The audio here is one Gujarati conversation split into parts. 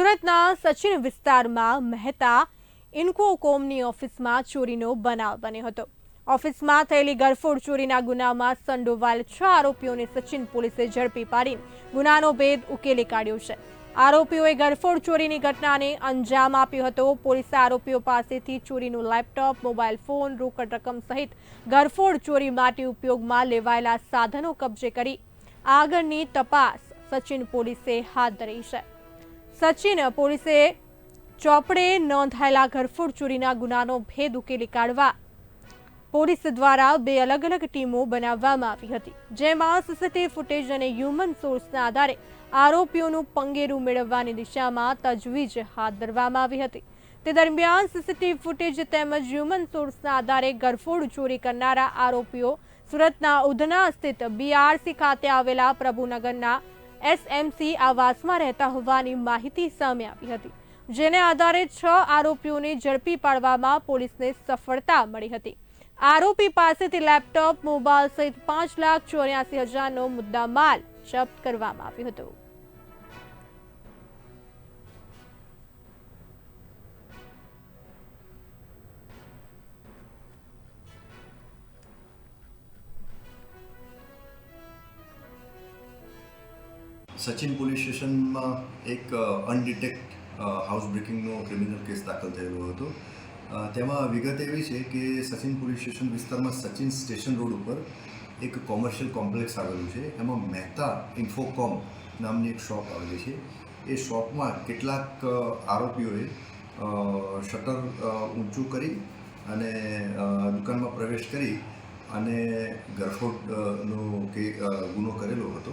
સુરતના સચિન વિસ્તારમાં મહેતા ઇન્કોકોમની ઓફિસમાં ચોરીનો બનાવ બન્યો હતો. ઓફિસમાં થયેલી ગરફોડ ચોરીના ગુનામાં સંડોવાયેલ છ આરોપીઓને સચિન પોલીસે ઝડપી પાડી. ગુનાનો ભેદ ઉકેલી કાઢ્યો છે. આરોપીઓએ ગરફોડ ચોરીની ઘટનાને અંજામ આપ્યો હતો. પોલીસે આરોપીઓ પાસેથી ચોરીનું લેપટોપ, મોબાઈલ ફોન, રોકડ રકમ સહિત ગરફોડ ચોરી માટે ઉપયોગમાં લેવાયેલા સાધનો કબજે કરી આગળની તપાસ સચિન પોલીસે હાથ ધરી છે. સચિન પોલીસે ચોપડે નોંધાયેલા ઘરફોડ ચોરીના ગુનાનો ભેદ ઉકેલી કાઢવા પોલીસ દ્વારા બે અલગ અલગ ટીમો બનાવવામાં આવી હતી, જેમાં સીસીટીવી ફૂટેજ અને હ્યુમન સોર્સના આધારે આરોપીઓનું પંગેરું મેળવવાની દિશામાં તજવીજ હાથ ધરવામાં આવી હતી. તે દરમિયાન સીસીટીવી ફૂટેજ તેમજ હ્યુમન સોર્સના આધારે ગરફોડ ચોરી કરનારા આરોપીઓ સુરતના ઉધના સ્થિત બીઆરસી ખાતે આવેલા પ્રભુનગરના એસએમસી આવાસમાં રહેતા હોવાની માહિતી સામે આવી હતી, જેને આધારે છ આરોપીઓને ઝડપી પાડવામાં પોલીસને સફળતા મળી હતી. આરોપી પાસેથી લેપટોપ, મોબાઈલ સહિત પાંચ લાખ ચોર્યાસી હજારનો મુદ્દામાલ જપ્ત કરવામાં આવ્યો હતો. સચિન પોલીસ સ્ટેશનમાં એક અનડિટેક્ટ હાઉસ બ્રેકિંગનો ક્રિમિનલ કેસ દાખલ થયેલો હતો. તેમાં વિગત એવી છે કે સચિન પોલીસ સ્ટેશન વિસ્તારમાં સચિન સ્ટેશન રોડ ઉપર એક કોમર્શિયલ કોમ્પ્લેક્સ આવેલું છે. એમાં મહેતા ઇન્ફોકોમ નામની એક શોપ આવેલી છે. એ શોપમાં કેટલાક આરોપીઓએ શટર ઊંચું કરી અને દુકાનમાં પ્રવેશ કરી અને ગરફોડનો કે ગુનો કરેલો હતો.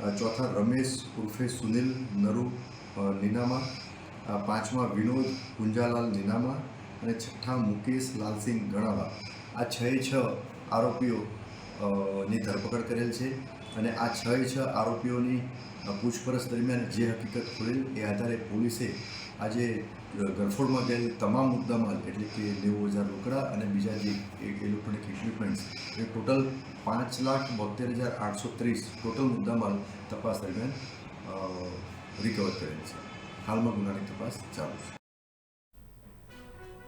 ચોથા રમેશ ઉર્ફે સુનિલ નરુ નીનામા પાંચમા વિનોદ પુંજાલાલ નીનામા અને છઠ્ઠા મુકેશ લાલસિંહ ગણાવા આ છ છ આરોપીઓ ની ધરપકડ કરેલ છે. અને આ છ છ આરોપીઓની પૂછપરછ દરમિયાન જે હકીકત ખુલેલ, એ આધારે પોલીસે આજે ગરફોડમાં ગયેલ તમામ મુદ્દામાલ, એટલે કે નેવું હજાર રોકડા અને બીજા જે ઇલેક્ટ્રોનિક ઇક્વિપમેન્ટ્સ એ ટોટલ પાંચ લાખ બોતેર હજાર આઠસો ત્રીસ ટોટલ મુદ્દામાલ તપાસ દરમિયાન રિકવર કરેલ છે. હાલમાં ગુનાની તપાસ ચાલુ છે.